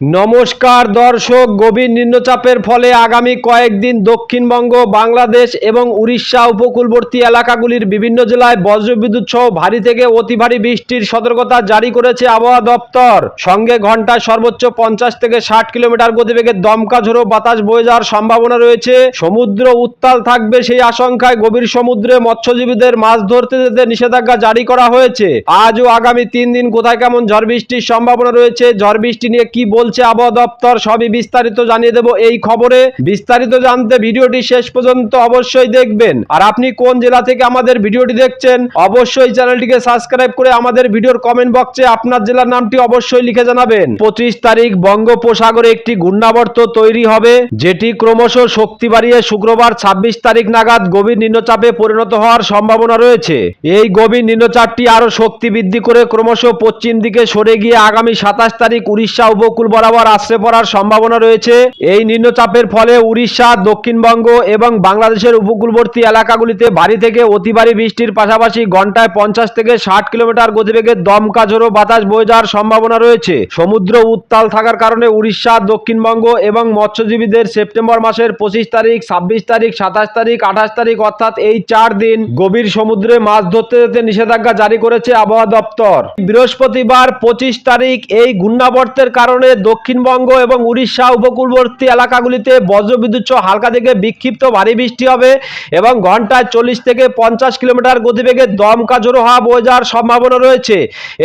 নমস্কার দর্শক, গভীর নিম্নচাপের ফলে আগামী কয়েকদিন দক্ষিণবঙ্গ, বাংলাদেশ এবং উড়িষ্যা উপকূলবর্তী এলাকাগুলির বিভিন্ন জেলায় বজ্রবিদ্যুৎ সহ ভারী থেকে অতি ভারী বৃষ্টির সতর্কতা জারি করেছে আবহাওয়া দপ্তর। সঙ্গে ঘন্টায় সর্বোচ্চ পঞ্চাশ থেকে ষাট কিলোমিটার গতিবেগে দমকা ঝোড়ো বাতাস বয়ে যাওয়ার সম্ভাবনা রয়েছে। সমুদ্র উত্তাল থাকবে সেই আশঙ্কায় গভীর সমুদ্রে মৎস্যজীবীদের মাছ ধরতে যেতে নিষেধাজ্ঞা জারি করা হয়েছে। আজ ও আগামী তিন দিন কোথায় কেমন ঝড় বৃষ্টির সম্ভাবনা রয়েছে? ঝড় বৃষ্টি নিয়ে কি বলছে আবহাওয়া দপ্তর। সবই বিস্তারিত জানিয়ে দেব এই খবরে। বিস্তারিত জানতে ভিডিওটি শেষ পর্যন্ত অবশ্যই দেখবেন। আর আপনি কোন জেলা থেকে আমাদের ভিডিওটি দেখছেন, অবশ্যই চ্যানেলটিকে সাবস্ক্রাইব করে আমাদের ভিডিওর কমেন্ট বক্সে আপনার জেলার নামটি অবশ্যই লিখে জানাবেন। পঁচিশ তারিখ বঙ্গোপসাগরে একটি ঘূর্ণাবর্ত তৈরি হবে, যেটি ক্রমশ শক্তি বাড়িয়ে শুক্রবার ছাব্বিশ তারিখ নাগাদ গভীর নিম্নচাপে পরিণত হওয়ার সম্ভাবনা রয়েছে। এই গভীর নিম্নচাপটি আরও শক্তি বৃদ্ধি করে ক্রমশ পশ্চিম দিকে সরে গিয়ে আগামী সাতাশ তারিখ উড়িষ্যা উপকূল বরাবর আশ্রে পড়ার সম্ভাবনা রয়েছে। এই নিম্নচাপের ফলে উড়িষ্যা, দক্ষিণবঙ্গ এবং বাংলাদেশের উপকূলবর্তী এলাকাগুলিতে ভারী থেকে অতি ভারী বৃষ্টির পাশাপাশি ঘন্টায় পঞ্চাশ থেকে ষাট কিলোমিটার গতিবেগে দমকা ঝোড়ো বাতাস বয়ে যাওয়ার সম্ভাবনা রয়েছে। সমুদ্র উত্তাল থাকার কারণে উড়িষ্যা, দক্ষিণবঙ্গ এবং মৎস্যজীবীদের সেপ্টেম্বর মাসের পঁচিশ তারিখ, ছাব্বিশ তারিখ, সাতাশ তারিখ, আঠাশ তারিখ অর্থাৎ এই চার দিন গভীর সমুদ্রে মাছ ধরতে যেতে নিষেধাজ্ঞা জারি করেছে আবহাওয়া দপ্তর। বৃহস্পতিবার পঁচিশ তারিখ এই ঘূর্ণাবর্তের কারণে দক্ষিণবঙ্গ এবং উড়িষ্যা উপকূলবর্তী এলাকাগুলিতে বজ্রবিদ্যুৎ সহ হালকা থেকে বিক্ষিপ্ত ভারী বৃষ্টি হবে এবং ঘন্টায় চল্লিশ থেকে পঞ্চাশ কিলোমিটার গতিবেগে দমকা জোরো হওয়া বয়ে যাওয়ার সম্ভাবনা রয়েছে।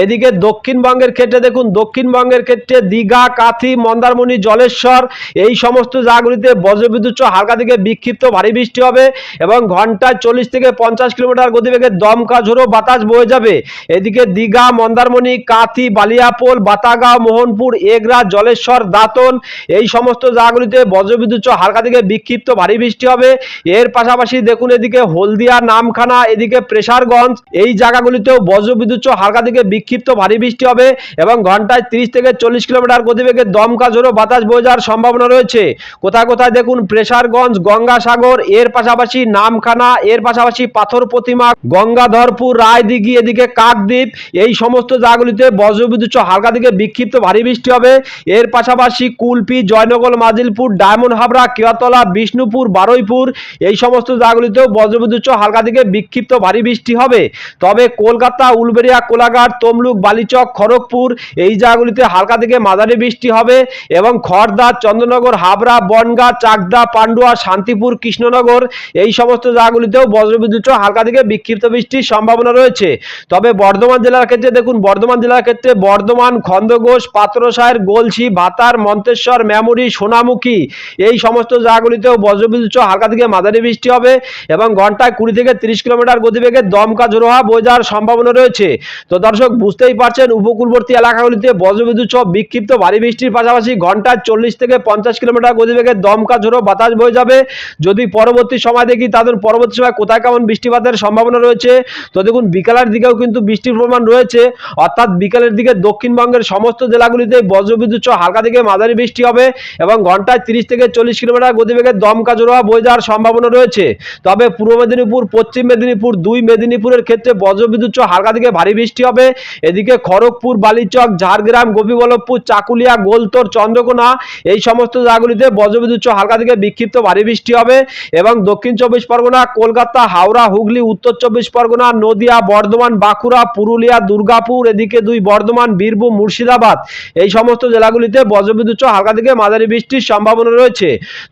এদিকে দক্ষিণবঙ্গের ক্ষেত্রে দেখুন, দক্ষিণবঙ্গের ক্ষেত্রে দীঘা, কাথি, মন্দারমণি, জলেশ্বর এই সমস্ত জায়গাগুলিতে বজ্রবিদ্যুৎ সহ হালকা থেকে বিক্ষিপ্ত ভারী বৃষ্টি হবে এবং ঘন্টায় চল্লিশ থেকে পঞ্চাশ কিলোমিটার গতিবেগে দমকা ঝোড়ো বাতাস বয়ে যাবে। এদিকে দীঘা, মন্দারমণি, কাথি, বালিয়াপোল, বাতাগাঁও, মোহনপুর, এগরা জলেশ্বর দাঁতন। এই সমস্ত জায়গাগুলিতে বজ্রবিদ্যুৎ হালকা থেকে বিক্ষিপ্ত ভারী বৃষ্টি হবে। এর পাশাপাশি দেখুন এদিকে হলদিয়া, নামখানা, এদিকে প্রেসারগঞ্জ, এই জায়গাগুলিতেও বজ্রবিদ্যুৎ হালকা থেকে বিক্ষিপ্ত ভারী বৃষ্টি হবে এবং ঘন্টায় তিরিশ থেকে চল্লিশ কিলোমিটার গতিবেগে দমকা ঝোড়ো বাতাস বয়ে যাওয়ার সম্ভাবনা রয়েছে। কোথায় কোথায় দেখুন প্রেসারগঞ্জ, গঙ্গাসাগর, এর পাশাপাশি নামখানা, এর পাশাপাশি পাথর প্রতিমা, গঙ্গাধরপুর, রায়দিঘি, এদিকে কাকদ্বীপ। এই সমস্ত জায়গাগুলিতে বজ্রবিদ্যুৎ হালকা থেকে বিক্ষিপ্ত ভারী বৃষ্টি হবে। এর পাশাপাশি কুলপি, জয়নগর, মাজিলপুর, ডায়মন্ড হাবড়া কেয়াতলা বিষ্ণুপুর, বারুইপুর, এই সমস্ত জায়গাগুলিতেও বজ্রবিদ্যুৎ হালকা থেকে বিক্ষিপ্ত ভারী বৃষ্টি হবে। তবে কলকাতা, উলবেড়িয়া, কোলাঘাট, তমলুক, বালিচক, খড়গপুর এই জায়গাগুলিতে হালকা থেকে মাঝারি বৃষ্টি হবে এবং খড়দা চন্দ্রনগর, হাবড়া, বনগা, চাকদা, পান্ডুয়া, শান্তিপুর, কৃষ্ণনগর এই সমস্ত জায়গাগুলিতেও বজ্রবিদ্যুৎ হালকা থেকে বিক্ষিপ্ত বৃষ্টির সম্ভাবনা রয়েছে। তবে বর্ধমান জেলার ক্ষেত্রে দেখুন, বর্ধমান জেলার ক্ষেত্রে বর্ধমান খন্দঘোষ পাত্রসায়ের গোলসি ভাতার, মন্তেশ্বর, মেমরি, সোনামুখী, এই সমস্ত জায়গাগুলিতেও বজ্রবিদ্যুৎ হালকা থেকে মাঝারি বৃষ্টি হবে এবং ঘন্টায় কুড়ি থেকে তিরিশ কিলোমিটার গতিবেগে দমকা জোর বয়ে যাওয়ার সম্ভাবনা রয়েছে। তো দর্শক, বুঝতেই পারছেন, উপকূলবর্তী এলাকাগুলিতে বজ্রবিদ্যুৎ বিক্ষিপ্ত ভারী বৃষ্টির পাশাপাশি ঘন্টায় চল্লিশ থেকে পঞ্চাশ কিলোমিটার গতিবেগে দমকা ঝোড়ো বাতাস বয়ে যাবে। যদি পরবর্তী সময় দেখি, তাদের পরবর্তী সময় কোথায় কেমন বৃষ্টিপাতের সম্ভাবনা রয়েছে? তো দেখুন, বিকালের দিকেও কিন্তু বৃষ্টির পরিমাণ রয়েছে। অর্থাৎ বিকালের দিকে দক্ষিণবঙ্গের সমস্ত জেলাগুলিতে বজ্রবিদ্যুৎ সহ হালকা থেকে মাঝারি বৃষ্টি হবে এবং ঘন্টায় তিরিশ থেকে চল্লিশ কিলোমিটার গতিবেগে দমকা জোড়া বয়ে যাওয়ার সম্ভাবনা রয়েছে। তবে পূর্ব মেদিনীপুর, পশ্চিম মেদিনীপুর, দুই মেদিনীপুরের ক্ষেত্রে বজ্রবিদ্যুৎ হালকা থেকে ভারী বৃষ্টি হবে। এদিকে খড়গপুর, বালিচক, ঝাড়গ্রাম, গোপীবল্লভপুর, চাকুলিয়া, গোলতোর, চন্দ্রকোনা এই সমস্ত জায়গাগুলিতে বজ্রবিদ্যুৎ হালকা থেকে বিক্ষিপ্ত ভারী বৃষ্টি হবে এবং দক্ষিণ চব্বিশ পরগনা, কলকাতা, হাওড়া, হুগলি, উত্তর চব্বিশ পরগনা, নদিয়া, বর্ধমান, বাঁকুড়া, পুরুলিয়া, দুর্গাপুর, এদিকে দুই বর্ধমান, বীরভূম, মুর্শিদাবাদ এই সমস্ত জেলাগুলিতে বজ্রবিদ্যুৎ হালকা থেকে মাঝারি বৃষ্টির সম্ভাবনা রয়েছে।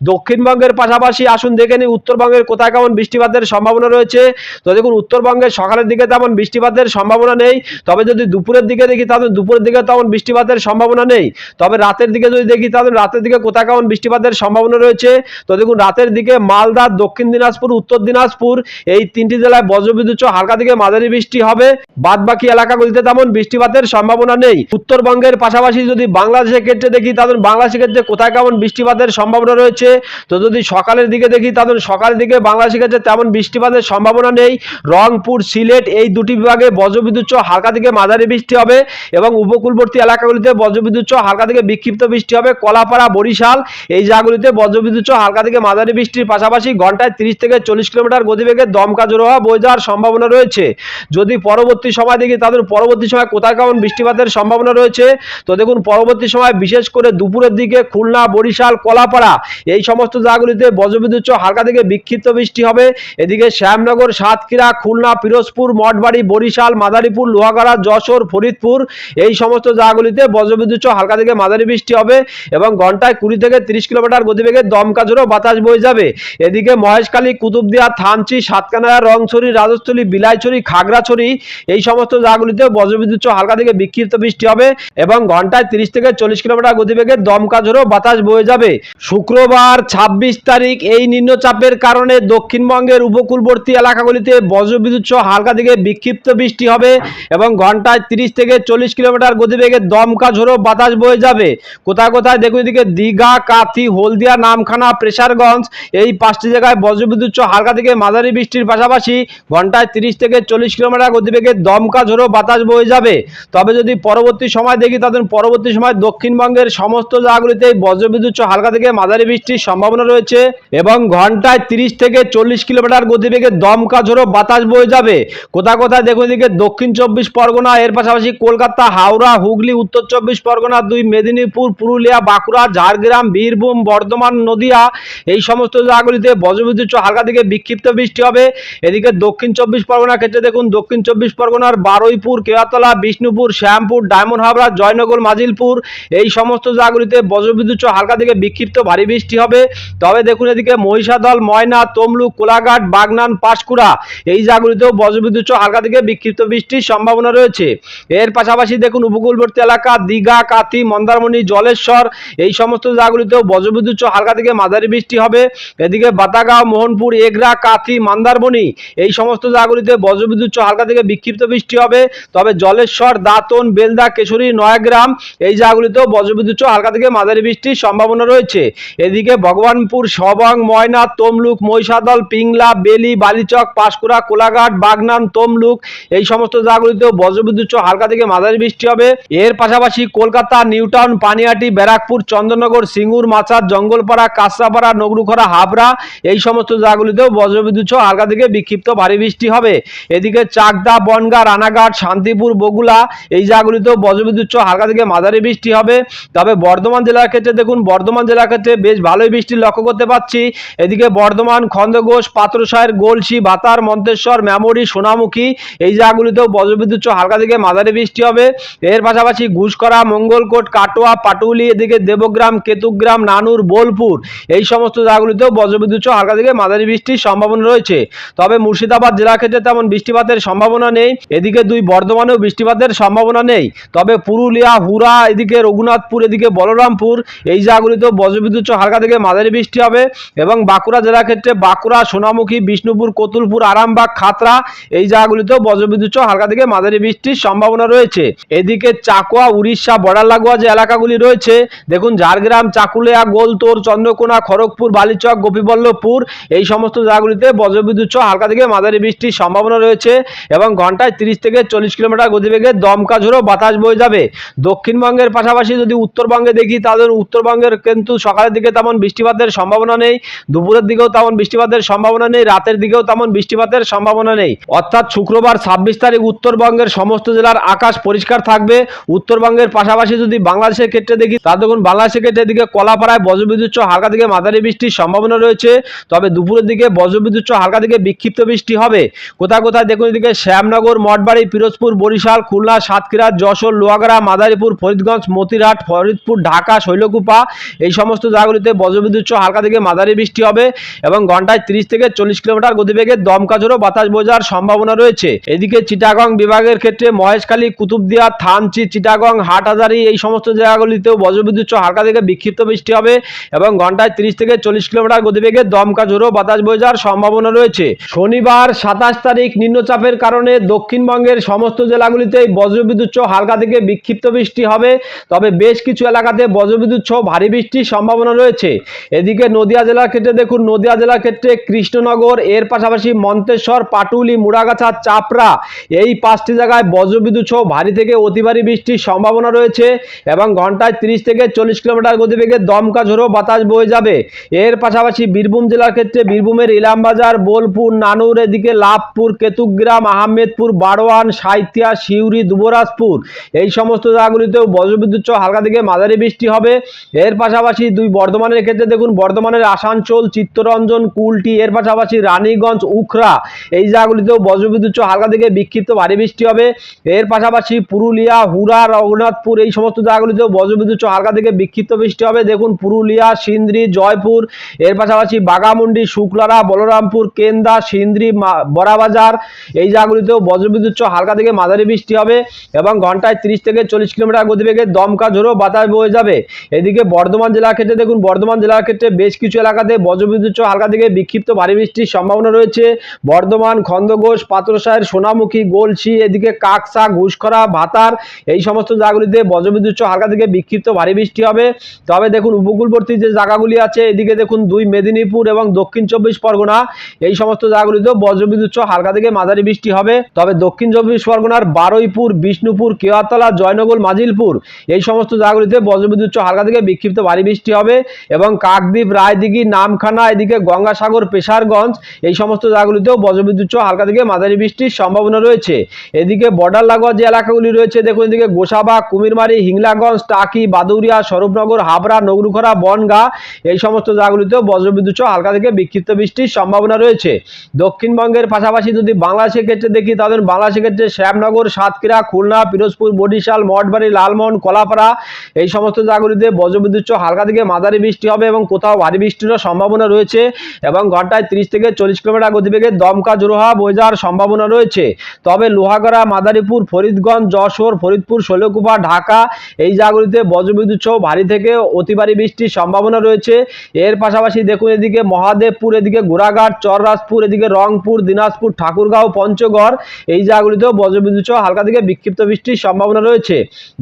দক্ষিণবঙ্গের পাশাপাশি আসুন, দেখে নিই উত্তরবঙ্গের কোথায় কেমন বৃষ্টিপাতের সম্ভাবনা রয়েছে। তো দেখুন উত্তরবঙ্গের সকালের দিকে তেমন বৃষ্টিপাতের সম্ভাবনা নেই। তবে যদি দুপুরের দিকে দেখি, তাহলে দুপুরের দিকে তেমন বৃষ্টিপাতের সম্ভাবনা নেই। তবে রাতের দিকে যদি দেখি, তাহলে রাতের দিকে কোথায় কেমন বৃষ্টিপাতের সম্ভাবনা রয়েছে। তো দেখুন, রাতের দিকে মালদা, দক্ষিণ দিনাজপুর, উত্তর দিনাজপুর, এই তিনটি জেলায় বজ্রবিদ্যুৎ হালকা থেকে মাঝারি বৃষ্টি হবে। বাদ বাকি এলাকাগুলিতে তেমন বৃষ্টিপাতের সম্ভাবনা নেই। উত্তরবঙ্গের পাশাপাশি যদি বাংলাদেশের ক্ষেত্রে দেখি, তাদের বাংলাদেশের ক্ষেত্রে কোথায় কেমন বৃষ্টিপাতের সম্ভাবনা রয়েছে? তো যদি সকালের দিকে দেখি, তাদের সকালের দিকে বাংলাদেশের ক্ষেত্রে তেমন বৃষ্টিপাতের সম্ভাবনা নেই। রংপুর, সিলেট এই দুটি বিভাগে বজ্রবিদ্যুৎ হালকা থেকে মাঝারি বৃষ্টি হবে এবং উপকূলবর্তী এলাকাগুলিতে বজ্রবিদ্যুৎ হালকা থেকে বিক্ষিপ্ত বৃষ্টি হবে। কলাপাড়া, বরিশাল এই জায়গাগুলিতে বজ্রবিদ্যুৎ হালকা থেকে মাঝারি বৃষ্টির পাশাপাশি ঘন্টায় তিরিশ থেকে চল্লিশ কিলোমিটার গতিবেগে দমকা জোর হওয়া বয়ে যাওয়ার সম্ভাবনা রয়েছে। যদি পরবর্তী সময় দেখি, তাদের পরবর্তী সময় কোথায় কেমন বৃষ্টিপাতের সম্ভাবনা রয়েছে? তো দেখুন, পরবর্তী সময় বিশেষ করে দুপুরের দিকে খুলনা, বরিশাল, কলাপাড়া এই সমস্ত জায়গাগুলিতে বজ্রবিদ্যুৎ হালকা থেকে বিক্ষিপ্ত বৃষ্টি হবে। এদিকে শ্যামনগর, সাতক্ষীরা, খুলনা, পিরোজপুর, মঠবাড়ি, বরিশাল, মাদারীপুর, লোহাগাড়া, যশোর, ফরিদপুর এই সমস্ত জায়গাগুলিতে বজ্রবিদ্যুৎ হালকা থেকে মাঝারি বৃষ্টি হবে এবং ঘন্টায় কুড়ি থেকে তিরিশ কিলোমিটার গতিবেগে দমকা ঝোড়ো বাতাস বয়ে যাবে। এদিকে মহেশখালী, কুতুবদিয়া, থানচি সাতকানায়া রংছড়ি, রাজস্থলী, বিলাইছড়ি, খাগড়াছড়ি এই সমস্ত জায়গাগুলিতে বজ্রবিদ্যুৎ হালকা থেকে বিক্ষিপ্ত বৃষ্টি হবে এবং ঘন্টায় তিরিশ থেকে চল্লিশ কিলোমিটার গতিবেগে দমকা ঝোড়ো বাতাস বয়ে যাবে। শুক্রবার ছাব্বিশ তারিখ এই নিম্নচাপের কারণে দক্ষিণবঙ্গের উপকূলবর্তী এলাকাগুলিতে বজ্রবিদ্যুৎ সহ হালকা থেকে বিক্ষিপ্ত বৃষ্টি হবে এবং ঘন্টায় তিরিশ থেকে চল্লিশ কিলোমিটার গতিবেগে দমকা ঝোড়ো বাতাস বয়ে যাবে। কোথায় কোথায় দেখুন এদিকে দীঘা, কাথি, হলদিয়া, নামখানা, প্রেসারগঞ্জ এই পাঁচটি জায়গায় বজ্রবিদ্যুৎ সহ হালকা থেকে মাঝারি বৃষ্টির পাশাপাশি ঘন্টায় তিরিশ থেকে চল্লিশ কিলোমিটার গতিবেগে দমকা ঝোড়ো বাতাস বয়ে যাবে। তবে যদি পরবর্তী সময় দেখি তাদের পরবর্তী সময় দক্ষিণবঙ্গের সমস্ত জায়গাগুলিতে বজ্রবিদ্যুৎ হালকা থেকে মাঝারি বৃষ্টির সম্ভাবনা রয়েছে এবং ঘন্টায় তিরিশ থেকে চল্লিশ কিলোমিটার গতিবেগে দমকা ঝোড়ো বাতাস বয়ে যাবে। কোথায় কোথায় দেখুন এদিকে দক্ষিণ চব্বিশ পরগনা, এর পাশাপাশি কলকাতা, হাওড়া, হুগলি, উত্তর চব্বিশ পরগনা, দুই মেদিনীপুর, পুরুলিয়া, বাঁকুড়া, ঝাড়গ্রাম, বীরভূম, বর্ধমান, নদিয়া এই সমস্ত জায়গাগুলিতে বজ্রবিদ্যুৎ হালকা থেকে বিক্ষিপ্ত বৃষ্টি হবে। এদিকে দক্ষিণ চব্বিশ পরগনার ক্ষেত্রে দেখুন দক্ষিণ চব্বিশ পরগনার বারুইপুর কেয়াতলা বিষ্ণুপুর, শ্যামপুর, ডায়মন্ড হাবড়া, জয়নগর, মাজিলপুর এই সমস্ত জায়গাগুলিতে বজ্রবিদ্যুৎ হালকা থেকে বিক্ষিপ্ত ভারী বৃষ্টি হবে। তবে দেখুন এদিকে মহিষাদল, ময়না, তমলুক, কোলাঘাট, বাগনান, পাঁশকুড়া, এই জায়গাগুলিতেও বজ্রবিদ্যুৎ হালকা থেকে বিক্ষিপ্ত বৃষ্টির সম্ভাবনা রয়েছে। এর পাশাপাশি দেখুন উপকূলবর্তী এলাকা, দীঘা, কাথি, মন্দারমণি, জলেশ্বর, এই সমস্ত জায়গাগুলিতেও বজ্রবিদ্যুৎ হালকা থেকে মাঝারি বৃষ্টি হবে। এদিকে বাতাগাঁও মোহনপুর, এগরা, কাথি, মন্দারমণি, এই সমস্ত জায়গাগুলিতে বজ্রবিদ্যুৎ হালকা থেকে বিক্ষিপ্ত বৃষ্টি হবে। তবে জলেশ্বর, দাঁতন, বেলদা, কেশরী, নয়াগ্রাম, এই জায়গাগুলিতেও বজ্রবিদ্যুৎ হালকা থেকে মাঝারি বৃষ্টির সম্ভাবনা রয়েছে। এদিকে ভগবানপুর, সবং, ময়না, তমলুক, মহিষাদল, পিংলা, বেলি, বালিচক, পাঁশকুড়া, কোলাঘাট, বাগনান, তমলুক এই সমস্ত জায়গাগুলিতেও বজ্রবিদ্যুৎ হালকা থেকে মাঝারি বৃষ্টি হবে। এর পাশাপাশি কলকাতা, নিউটাউন পানিহাটি ব্যারাকপুর, চন্দননগর, সিঙ্গুর মাচার জঙ্গলপাড়া কাঁচরাপাড়া নগরুখরা, হাবড়া এই সমস্ত জায়গাগুলিতেও বজ্রবিদ্যুৎ হালকা থেকে বিক্ষিপ্ত ভারী বৃষ্টি হবে। এদিকে চাকদা, বনগা, রানাঘাট, শান্তিপুর, বগুলা এই জায়গাগুলিতেও বজ্রবিদ্যুৎ হালকা থেকে মাঝারি বৃষ্টি হবে। তবে বর্ধমান জেলার ক্ষেত্রে দেখুন, বর্ধমান জেলার ক্ষেত্রে বেশ ভালোই বৃষ্টি লক্ষ্য করতে পাচ্ছি। এদিকে বর্ধমান খন্দঘোষ পাত্রসায়ের গোলসি ভাতার মন্তেশ্বর মেমরি সোনামুখী, এই জায়গাগুলিতেও বজ্রবিদ্যুৎ হালকা থেকে মাঝারি বৃষ্টি হবে। এর পাশাপাশি ঘুষকরা, মঙ্গলকোট, কাটোয়া, পাটুলি, এদিকে দেবগ্রাম, কেতুগ্রাম, নানুর, বোলপুর, এই সমস্ত জায়গাগুলিতেও বজ্রবিদ্যুৎ হালকা থেকে মাঝারি বৃষ্টির সম্ভাবনা রয়েছে। তবে মুর্শিদাবাদ জেলার ক্ষেত্রে তেমন বৃষ্টিপাতের সম্ভাবনা নেই। এদিকে দুই বর্ধমানেও বৃষ্টিপাতের সম্ভাবনা নেই। তবে পুরুলিয়া হুরা এদিকে রঘুনাথপুর, এদিকে বলরামপুর, এই জায়গাগুলিতেও বজ্রবিদ্যুৎ হালকা থেকে মাঝারি বৃষ্টি হবে এবং বাঁকুড়া জেলার ক্ষেত্রে বাঁকুড়া, সোনামুখী, বিষ্ণুপুর, কতুলপুর, আরামবাগ খাতরা এই জায়গাগুলিতেও বজ্রবিদ্যুৎ হালকা থেকে মাঝারি বৃষ্টির সম্ভাবনা রয়েছে। এদিকে চাকুয়া, উড়িষ্যা, বর্ডার লাগোয়া যে এলাকাগুলি রয়েছে, দেখুন ঝাড়গ্রাম, চাকুলিয়া, গোলতোর, চন্দ্রকোনা, খড়গপুর, বালিচক, গোপীবল্লভপুর, এই সমস্ত জায়গাগুলিতে বজ্রবিদ্যুৎ হালকা থেকে মাঝারি বৃষ্টির সম্ভাবনা রয়েছে এবং ঘন্টায় তিরিশ থেকে চল্লিশ কিলোমিটার গতিবেগে দমকা ঝোড়ো বাতাস বয়ে যাবে। দক্ষিণবঙ্গের পাশাপাশি যদি উত্তরবঙ্গে দেখি, তাদের উত্তরবঙ্গের কিন্তু সকালের দিকে তেমন বৃষ্টিপাতের সম্ভাবনা নেই, দুপুরের দিকেও তেমন বৃষ্টিপাতের সম্ভাবনা নেই, রাতের দিকেও তেমন বৃষ্টিপাতের সম্ভাবনা নেই। অর্থাৎ শুক্রবার ছাব্বিশ তারিখ উত্তরবঙ্গের সমস্ত জেলার আকাশ পরিষ্কার থাকবে। উত্তরবঙ্গের পাশাপাশি যদি বাংলাদেশের ক্ষেত্রে দেখি, তা দেখুন, বাংলাদেশের ক্ষেত্রে এদিকে কলাপাড়ায় বজ্রবিদ্যুৎ হালকা থেকে মাঝারি বৃষ্টির সম্ভাবনা রয়েছে। তবে দুপুরের দিকে বজ্রবিদ্যুৎ হালকা থেকে বিক্ষিপ্ত বৃষ্টি হবে। কোথায় কোথায় দেখুন, এদিকে শ্যামনগর, মঠবাড়ি, পিরোজপুর, বরিশাল, খুলনা, সাতক্ষীরা, যশোর লোয়াগড়া মাদারীপুর, ফরিদগঞ্জ মতিরাট ফরিদপুর, ঢাকা, শৈলকুপা, এই সমস্ত জায়গাগুলিতে বজ্রবিদ্যুৎ হালকা থেকে মাঝারি বৃষ্টি হবে এবং ঘন্টায় তিরিশ থেকে চল্লিশ কিলোমিটার গতিবেগে দমকা ঝোড়ো বাতাস বোঝার সম্ভাবনা রয়েছে। এদিকে চিটাগং বিভাগের ক্ষেত্রে মহেশখালী, কুতুবদিয়া, থানচি, চিটাগং, হাটহাজারি এই সমস্ত জায়গাগুলিতেও বজ্রবিদ্যুৎ হালকা থেকে বিক্ষিপ্ত বৃষ্টি হবে এবং ঘন্টায় তিরিশ থেকে চল্লিশ কিলোমিটার গতিবেগে দমকা ঝোড়ো বাতাস বোঝার সম্ভাবনা রয়েছে। শনিবার সাতাশ তারিখ নিম্নচাপের কারণে দক্ষিণবঙ্গের সমস্ত জেলাগুলিতে বজ্রবিদ্যুৎ হালকা থেকে বিক্ষিপ্ত বৃষ্টি হবে। তবে বেশ কিছু এলাকাতে বজ্রবিদ্যুৎ সহ ভারী বৃষ্টির সম্ভাবনা রয়েছে। এদিকে নদিয়া জেলার ক্ষেত্রে দেখুন, নদিয়া জেলার ক্ষেত্রে কৃষ্ণনগর, এর পাশাপাশি মন্তেশ্বর, পাটুলি, মুড়াগাছা, চাপড়া এই পাঁচটি জায়গায় বজ্রবিদ্যুৎ সহ ভারী থেকে অতি ভারী বৃষ্টির সম্ভাবনা রয়েছে এবং ঘন্টায় তিরিশ থেকে চল্লিশ কিলোমিটার গতিবেগে দমকা ঝোড়ো বাতাস বয়ে যাবে। এর পাশাপাশি বীরভূম জেলার ক্ষেত্রে বীরভূমের ইলামবাজার, বোলপুর, নানুর, এদিকে লাভপুর, কেতুগ্রাম, আহমেদপুর, বারোয়ান, সাইথিয়া, সিউড়ি, দুবরাজপুর এই সমস্ত জায়গাগুলিতেও বজ্রবিদ্যুৎ সহ হালকা থেকে মাঝারি বৃষ্টি হবে। এর পাশাপাশি দুই বর্ধমানের ক্ষেত্রে দেখুন, বর্ধমানের আসানসোল, চিত্তরঞ্জন, কুলটি, এর পাশাপাশি রানীগঞ্জ উখরা এই জায়গাগুলিতেও বজ্রবিদ্যুৎ হালকা থেকে বিক্ষিপ্ত ভারী বৃষ্টি হবে। এর পাশাপাশি পুরুলিয়া হুরা রঘুনাথপুর, এই সমস্ত জায়গাগুলিতেও বজ্রবিদ্যুৎ হালকা থেকে বিক্ষিপ্ত বৃষ্টি হবে। দেখুন, পুরুলিয়া, সিন্দ্রি, জয়পুর, এর পাশাপাশি বাগামুন্ডি শুক্লারা, বলরামপুর, কেন্দা, সিন্দ্রি বড়াবাজার, এই জায়গাগুলিতেও বজ্রবিদ্যুৎ হালকা থেকে মাঝারি বৃষ্টি হবে এবং ঘন্টায় তিরিশ থেকে চল্লিশ কিলোমিটার গতিবেগে দমকা ঝোড়ো বাতাস বয়ে যাবে। এদিকে বর্ধমান জেলার ক্ষেত্রে দেখুন, বর্ধমান জেলার ক্ষেত্রে বেশ কিছু এলাকাতে বজ্রবিদ্যুৎ হালকা থেকে বিক্ষিপ্ত ভারী বৃষ্টির সম্ভাবনা রয়েছে। বর্ধমান খন্দঘোষ পাত্রসাহের, সোনামুখী গোলসি এদিকে কাকসা, ঘুষখরা, ভাতার এই সমস্ত জায়গাগুলিতে বজ্রবিদ্যুৎ হালকা থেকে বিক্ষিপ্ত ভারী বৃষ্টি হবে। তবে দেখুন, উপকূলবর্তী যে জায়গাগুলি আছে, এদিকে দেখুন, দুই মেদিনীপুর এবং দক্ষিণ চব্বিশ পরগনা, এই সমস্ত জায়গাগুলিতেও বজ্রবিদ্যুৎ হালকা থেকে মাঝারি বৃষ্টি হবে। তবে দক্ষিণ চব্বিশ পরগনার বারুইপুর, বিষ্ণুপুর, কেওয়াতলা, জয়নগর, মাজিলপুর এই সমস্ত জায়গাগুলিতে বজ্রবিদ্যুৎ হালকা থেকে বিক্ষিপ্ত ভারী বৃষ্টি হবে এবং কাকদ্বীপ, রায়দিঘি, নামখানা, এদিকে গঙ্গাসাগর, পেশারগঞ্জ, এই সমস্ত জায়গাগুলিতেও বজ্রবিদ্যুৎ হালকা থেকে মাঝারি বৃষ্টির সম্ভাবনা রয়েছে। এদিকে বর্ডার লাগোয়া যে এলাকাগুলি রয়েছে, দেখুন এদিকে গোসাবা, কুমিরমারি, হিংলাগঞ্জ, টাকি, বাদুরিয়া, স্বরূপনগর, হাবড়া, নগরুখরা, বনগা, এই সমস্ত জায়গাগুলিতেও বজ্রবিদ্যুৎ হালকা থেকে বিক্ষিপ্ত বৃষ্টির সম্ভাবনা রয়েছে। দক্ষিণবঙ্গের পাশাপাশি যদি বাংলাদেশের ক্ষেত্রে দেখি তাদের বাংলাদেশের ক্ষেত্রে শ্যামনগর, সাতক্ষীরা, খুলনা, পিরোজপুর, বরিশাল, মঠবাড়ি, লালমোহন কলাপাড়া এই সমস্ত জায়গাগুলিতে বজ্রবিদ্যুৎ হালকা থেকে মাঝারি বৃষ্টি হবে এবং কোথাও ভারী বৃষ্টিরও সম্ভাবনা রয়েছে এবং ঘন্টায় তিরিশ থেকে চল্লিশ কিলোমিটার গতিবেগে দমকা জোরোহা বয়ে যাওয়ার সম্ভাবনা রয়েছে। তবে লোহাগড়া, মাদারীপুর, ফরিদগঞ্জ, যশোর, ফরিদপুর, শৈলকুপা, ঢাকা এই জায়গাগুলিতে বজ্রবিদ্যুৎ সহ ভারী থেকে অতি ভারী বৃষ্টির সম্ভাবনা রয়েছে। এর পাশাপাশি দেখুন এদিকে মহাদেবপুর, এদিকে গোড়াঘাট, চররাজপুর, এদিকে রংপুর, দিনাজপুর, ঠাকুরগাঁও, পঞ্চগড় এই জায়গাগুলিতেও বজ্রবিদ্যুৎ হালকা থেকে বিক্ষিপ্ত বৃষ্টির সম্ভাবনা রয়েছে।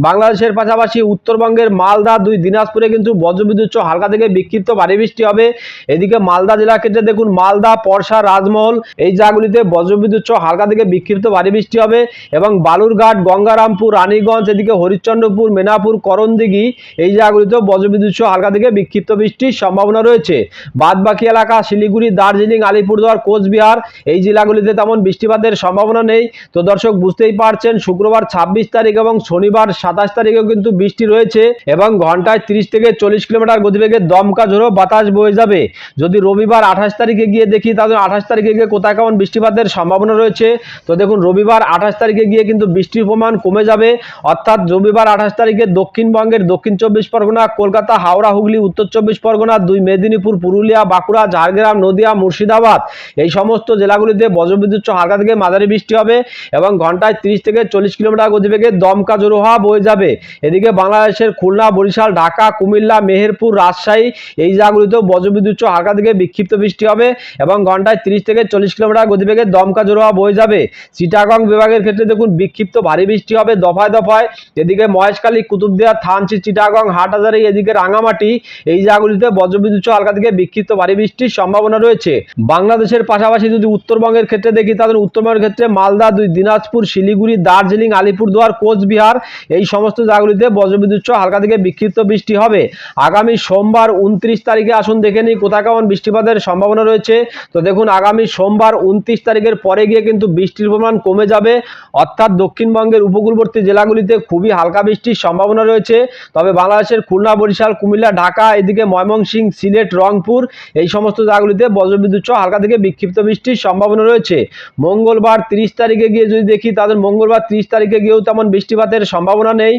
বাংলাদেশের পাশাপাশি উত্তরবঙ্গের মালদা দুই দিনাজপুরে কিন্তু বজ্রবিদ্যুৎ হালকা থেকে বিক্ষিপ্ত ভারী বৃষ্টি হবে। এদিকে মালদা জেলার ক্ষেত্রে দেখুন, মালদা, পরশা, রাজমহল এই জায়গাগুলিতে বজ্রবিদ্যুৎ হালকা থেকে বিক্ষিপ্ত ভারী বৃষ্টি হবে এবং বালুরঘাট, গঙ্গারামপুর, রানীগঞ্জ, এদিকে হরিশ্চন্দ্রপুর, মেনাপুর, করণদিঘি এই জায়গাগুলিতেও বজ্রবিদ্যুৎ হালকা থেকে বিক্ষিপ্ত বৃষ্টির সম্ভাবনা রয়েছে। বাদবাকি এলাকা শিলিগুড়ি, দার্জিলিং, আলিপুরদুয়ার, কোচবিহার এই জেলাগুলিতে তেমন বৃষ্টিপাতের সম্ভাবনা নেই। তো দর্শক, বুঝতেই পারছেন, শুক্রবার ছাব্বিশ তারিখ এবং শনিবার সাতাশ তারিখেও কিন্তু বৃষ্টি রয়েছে এবং ঘন্টায় তিরিশ থেকে চল্লিশ কিলোমিটার গতিবেগে দমকা ঝোড়ো বাতাস বয়ে যাবে। যদি রবিবার আঠাশ তারিখে গিয়ে দেখি, তাহলে আঠাশ তারিখে গিয়ে কোথায় কেমন বৃষ্টিপাতের সম্ভাবনা রয়েছে? তো দেখুন, রবিবার আঠাশ তারিখে গিয়ে কিন্তু বৃষ্টির পরিমাণ কমে যাবে। অর্থাৎ রবিবার আঠাশ তারিখে দক্ষিণবঙ্গের দক্ষিণ চব্বিশ পরগনা, কলকাতা, হাওড়া, হুগলি, উত্তর চব্বিশ পরগনা, দুই মেদিনীপুর, পুরুলিয়া, বাঁকুড়া, ঝাড়গ্রাম, নদিয়া, মুর্শিদাবাদ এই সমস্ত জেলাগুলিতে বজ্রবিদ্যুৎ হালকা থেকে মাঝারি বৃষ্টি হবে এবং ঘন্টায় তিরিশ থেকে চল্লিশ কিলোমিটার গতিবেগে দমকা হওয়া বয়ে যাবে। এদিকে বাংলাদেশের খুলনা, বরিশাল, ঢাকা, কুমিল্লা, মেহেরপুর, রাজশাহী এই জায়গাগুলিতেও বজ্রবিদ্যুৎ হালকা থেকে বিক্ষিপ্ত বৃষ্টি হবে এবং ঘন্টায় তিরিশ থেকে চল্লিশ কিলোমিটার গতিবেগে দমকা জোরোহা বয়ে যাবে। চিটাগং বিভাগের ক্ষেত্রে দেখুন বিক্ষিপ্ত ভারী বৃষ্টি হবে দফায় দফায়। এদিকে মহেশখালী, কুতুবদিয়া, থানচি, চিটাগং, হাটহাজারি, এদিকে রাঙামাটি এই জায়গাগুলিতে বজ্রবিদ্যুৎ হালকা থেকে বিক্ষিপ্ত ভারী বৃষ্টির সম্ভাবনা রয়েছে। বাংলাদেশের পাশাপাশি যদি উত্তরবঙ্গের ক্ষেত্রে দেখি তাহলে উত্তরবঙ্গের ক্ষেত্রে মালদা দুই, দিনাজপুর, শিলিগুড়ি, দার্জিলিং, আলিপুরদুয়ার, কোচবিহার এই সমস্ত জায়গাগুলিতে বজ্রবিদ্যুৎ সহ হালকা থেকে বিক্ষিপ্ত বৃষ্টি হবে। আগামী সোমবার উনত্রিশ তারিখে আসুন দেখে নিই কোথায় কেমন বৃষ্টিপাতের সম্ভাবনা রয়েছে। তো দেখুন, আগামী সোমবার উনত্রিশ তারিখের পরে গিয়ে কিন্তু বৃষ্টির পরিমাণ কমে যাবে। অর্থাৎ দক্ষিণবঙ্গের উপকূলবর্তী জেলাগুলিতে খুবই হালকা বৃষ্টির সম্ভাবনা রয়েছে। তবে বাংলাদেশের খুলনা, বরিশাল, কুমিল্লা, ঢাকা, এদিকে ময়মনসিংহ, সিলেট, রংপুর এই সমস্ত জায়গাগুলিতে বজ্রবিদ্যুৎ সহ হালকা থেকে বিক্ষিপ্ত বৃষ্টির সম্ভাবনা রয়েছে। মঙ্গলবার তিরিশ তারিখে গিয়ে যদি দেখি, তাদের মঙ্গলবার তিরিশ তারিখে গিয়েও তেমন বৃষ্টিপাতের সম্ভাবনা নেই।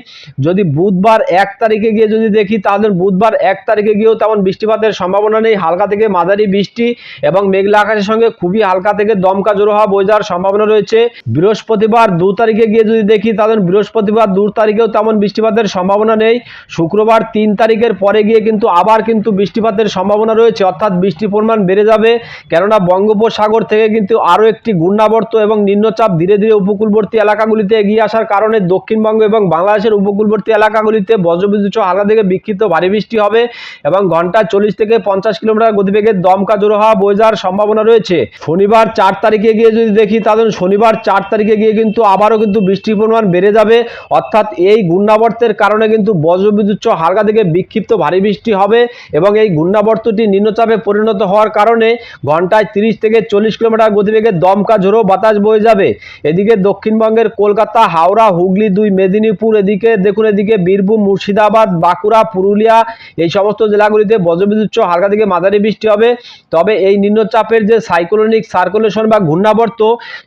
যদি বুধবার এক তারিখে গিয়ে যদি দেখি তাহলে বুধবার এক তারিখে গিয়েও তেমন বৃষ্টিপাতের সম্ভাবনা নেই। হালকা থেকে মাঝারি বৃষ্টি এবং মেঘলা আকাশের সঙ্গে খুবই হালকা থেকে দমকা জোরো হওয়া বয়ে যাওয়ার সম্ভাবনা রয়েছে। বৃহস্পতিবার দু তারিখে গিয়ে যদি দেখি তাহলে বৃহস্পতিবার দু তারিখেও তেমন বৃষ্টিপাতের সম্ভাবনা নেই। শুক্রবার তিন তারিখের পরে গিয়ে কিন্তু আবার কিন্তু বৃষ্টিপাতের সম্ভাবনা রয়েছে। অর্থাৎ বৃষ্টির পরিমাণ বেড়ে যাবে। কেননা বঙ্গোপসাগর থেকে কিন্তু আরও একটি ঘূর্ণাবর্ত এবং নিম্নচাপ ধীরে ধীরে উপকূলবর্তী এলাকাগুলিতে এগিয়ে আসার কারণে দক্ষিণবঙ্গ এবং বাংলাদেশের উপকূলবর্তী এলাকাগুলিতে বজ্রবিদ্যুৎ হালকা থেকে বিক্ষিপ্ত ভারী বৃষ্টি হবে এবং ঘন্টায় চল্লিশ থেকে পঞ্চাশ কিলোমিটার গতিবেগে দমকা জোরো হওয়া বয়ে যাওয়ার সম্ভাবনা রয়েছে। শনিবার চার তারিখে গিয়ে যদি দেখি, তাহলে শনিবার চার তারিখে গিয়ে কিন্তু আবারও কিন্তু বৃষ্টির পরিমাণ বেড়ে যাবে। অর্থাৎ এই ঘূর্ণাবর্তের কারণে কিন্তু বজ্রবিদ্যুৎ হালকা থেকে বিক্ষিপ্ত ভারী বৃষ্টি হবে এবং এই ঘূর্ণাবর্তটি নিম্নচাপে পরিণত হওয়ার কারণে ঘন্টায় তিরিশ থেকে চল্লিশ কিলোমিটার গতিবেগে দমকা ঝোড়ো বাতাস বয়ে যাবে। এদিকে দক্ষিণবঙ্গের কলকাতা, হাওড়া, হুগলি, দুই, মেদিনীপুর, এদিকে দেখুন এদিকে বীরভূম, মুর্শিদাবাদ, বাঁকুড়া, পুরুলিয়া এই সমস্ত জেলাগুলিতে বজ্রবিদ্যুৎ হালকা থেকে মাঝারি বৃষ্টি হবে। তবে এই নিম্নচাপের যে সাইক্লোনিক সার্কুলেশন বা ঘূর্ণাবর্ত,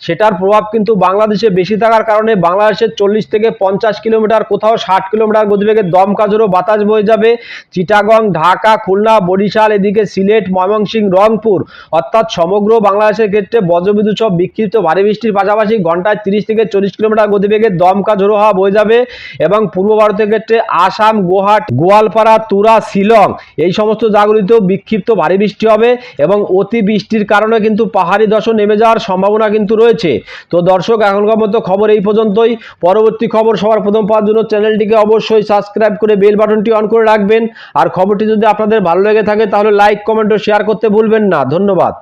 সেটার প্রভাব কিন্তু বাংলাদেশে বেশি থাকার কারণে বাংলাদেশের চল্লিশ থেকে পঞ্চাশ কিলোমিটার, কোথাও ষাট কিলোমিটার গতিবেগে দমকা জোরো বাতাস বয়ে যাবে। চিটাগং, ঢাকা, খুলনা, বরিশাল, এদিকে সিলেট, ময়মনসিংহ, রংপুর, অর্থাৎ সমগ্র বাংলাদেশের ক্ষেত্রে বজ্রবিদ্যুৎ বিক্ষিপ্ত ভারী বৃষ্টির পাশাপাশি ঘন্টায় তিরিশ থেকে চল্লিশ কিলোমিটার গতিবেগে দমকা ঝোড়ো হাওয়া বয়ে যাবে এবং পূর্ব ভারতের ক্ষেত্রে আসাম, গুয়াহাট, গোয়ালপাড়া, তুরা, শিলং এই সমস্ত জায়গাগুলিতেও বিক্ষিপ্ত ভারী বৃষ্টি হবে এবং অতি বৃষ্টির কারণে কিন্তু পাহাড়ি দর্শন নেমে যাওয়ার সম্ভাবনা কিন্তু রয়েছে। তো দর্শক, এখনকার মতো খবর এই পর্যন্তই। পরবর্তী খবর সবার প্রথম পাওয়ার জন্য চ্যানেলটিকে অবশ্যই সাবস্ক্রাইব করে বেল বাটনটি অন করে রাখবেন। আর খবরটি যদি আপনাদের ভালো লেগে থাকে তাহলে লাইক, কমেন্ট ও শেয়ার করতে ভুলবেন না। ধন্যবাদ।